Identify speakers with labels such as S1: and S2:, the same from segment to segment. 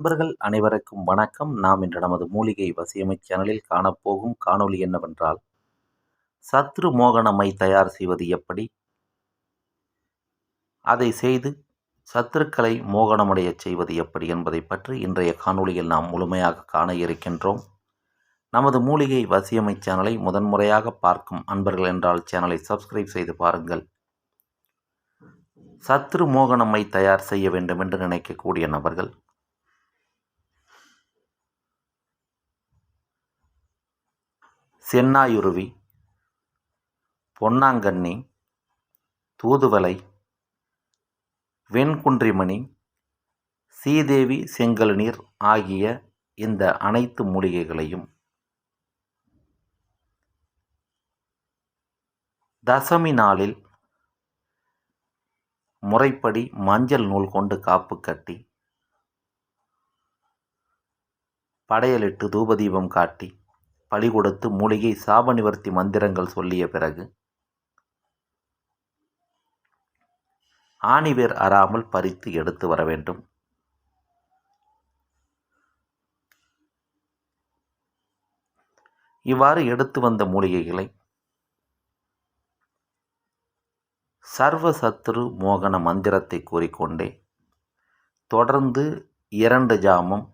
S1: நண்பர்கள் அனைவருக்கும் வணக்கம். நாம் இன்று நமது மூலிகை வசியமை சேனலில் காணப்போகும் காணொளி என்னவென்றால் சத்ரு மோகனமை தயார் செய்வது எப்படி? அதை செய்து சத்துருக்களை மோகனமடைய செய்வது எப்படி என்பதை பற்றி இன்றைய காணொளியில் நாம் முழுமையாக காண இருக்கின்றோம். நமது மூலிகை வசியமை சேனலை முதன்முறையாக பார்க்கும் அன்பர்கள் என்றால் சேனலை சப்ஸ்கிரைப் செய்து பாருங்கள். சத்ரு மோகனமை தயார் செய்ய வேண்டும் என்று நினைக்கக்கூடிய நபர்கள் சென்னாயுருவி பொன்னாங்கண்ணி தூதுவளை வெண்குன்றிமணி சீதேவி செங்கல்நீர் ஆகிய இந்த அனைத்து மூலிகைகளையும். தசமி நாளில் முறைப்படி மஞ்சள் நூல் கொண்டு காப்பு கட்டி படையலிட்டு தூபதீபம் காட்டி பலி கொடுத்து மூலிகை சாப நிவர்த்தி மந்திரங்கள் சொல்லிய பிறகு ஆணிவேர் அறாமல் பறித்து எடுத்து வர வேண்டும். இவ்வாறு எடுத்து வந்த மூலிகைகளை சர்வ சத்ரு மோகன மந்திரத்தை கூறிக்கொண்டே தொடர்ந்து இரண்டு ஜாமம்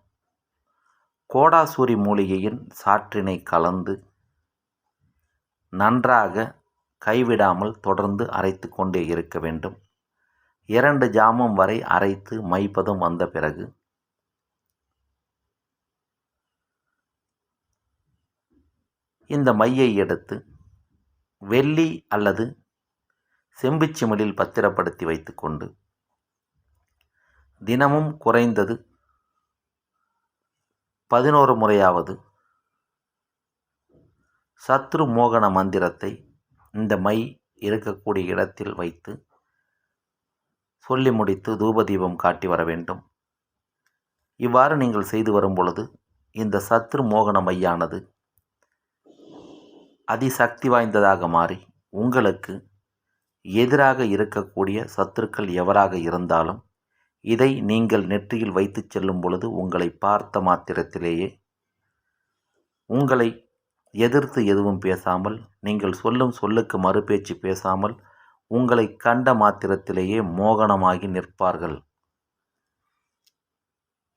S1: கோடாசூரி மூலிகையின் சாற்றினை கலந்து நன்றாக கைவிடாமல் தொடர்ந்து அரைத்து கொண்டே இருக்க வேண்டும். இரண்டு ஜாமம் வரை அரைத்து மைப்பதம் வந்த பிறகு இந்த மையை எடுத்து வெள்ளி அல்லது செம்புச்சிமிழில் பத்திரப்படுத்தி வைத்துக்கொண்டு தினமும் குறைந்தது பதினோரு முறையாவது. சத்ரு மோகன மந்திரத்தை இந்த மை இருக்கக்கூடிய இடத்தில் வைத்து சொல்லி முடித்து தூபதீபம் காட்டி வர வேண்டும். இவ்வாறு நீங்கள் செய்து வரும் பொழுது இந்த சத்ரு மோகன மையானது அதிசக்தி வாய்ந்ததாக மாறி உங்களுக்கு எதிராக இருக்கக்கூடிய சத்துருக்கள் எவராக இருந்தாலும் இதை நீங்கள் நெற்றியில் வைத்துச் செல்லும் பொழுது உங்களை பார்த்த மாத்திரத்திலேயே உங்களை எதிர்த்து எதுவும் பேசாமல் நீங்கள் சொல்லும் சொல்லுக்கு மறுபேச்சு பேசாமல் உங்களை கண்ட மாத்திரத்திலேயே மோகனமாகி நிற்பார்கள்.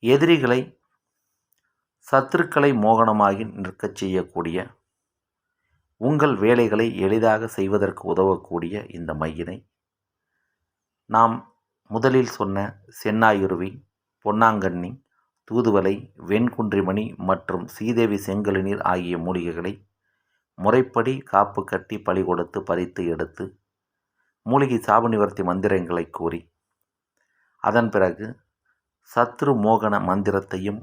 S1: எதிரிகளை சத்துருக்களை மோகனமாகி நிற்கச் செய்யக்கூடிய உங்கள் வேலைகளை எளிதாக செய்வதற்கு உதவக்கூடிய இந்த மையினை நாம் முதலில் சொன்ன சென்னாயுருவி பொன்னாங்கண்ணி தூதுவளை வெண்குன்றிமணி மற்றும் சீதேவி செங்கழுநீர் ஆகிய மூலிகைகளை முறைப்படி காப்பு கட்டி பழி கொடுத்து பறித்து எடுத்து மூலிகை சாப நிவர்த்தி மந்திரங்களை கூறி அதன் பிறகு சத்ரு மோகன மந்திரத்தையும்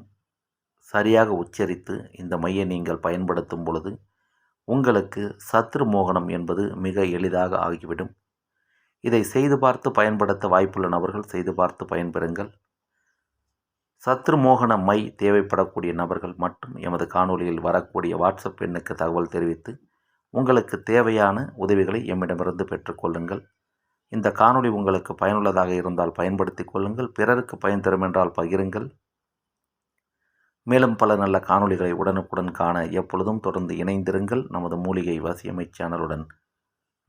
S1: சரியாக உச்சரித்து இந்த மையை நீங்கள் பயன்படுத்தும் பொழுது உங்களுக்கு சத்ரு மோகனம் என்பது மிக எளிதாக ஆகிவிடும். இதை செய்து பார்த்து பயன்படுத்த வாய்ப்புள்ள நபர்கள் செய்து பார்த்து பயன்பெறுங்கள். சத்ருமோகன மை தேவைப்படக்கூடிய நபர்கள் மற்றும் எமது காணொலியில் வரக்கூடிய வாட்ஸ்அப் எண்ணுக்கு தகவல் தெரிவித்து உங்களுக்கு தேவையான உதவிகளை எம்மிடமிருந்து பெற்றுக்கொள்ளுங்கள். இந்த காணொலி உங்களுக்கு பயனுள்ளதாக இருந்தால் பயன்படுத்தி கொள்ளுங்கள். பிறருக்கு பயன் தரும் என்றால் பகிருங்கள். மேலும் பல நல்ல காணொலிகளை உடனுக்குடன் காண எப்பொழுதும் தொடர்ந்து இணைந்திருங்கள். நமது மூலிகை வசியமை சேனலுடன்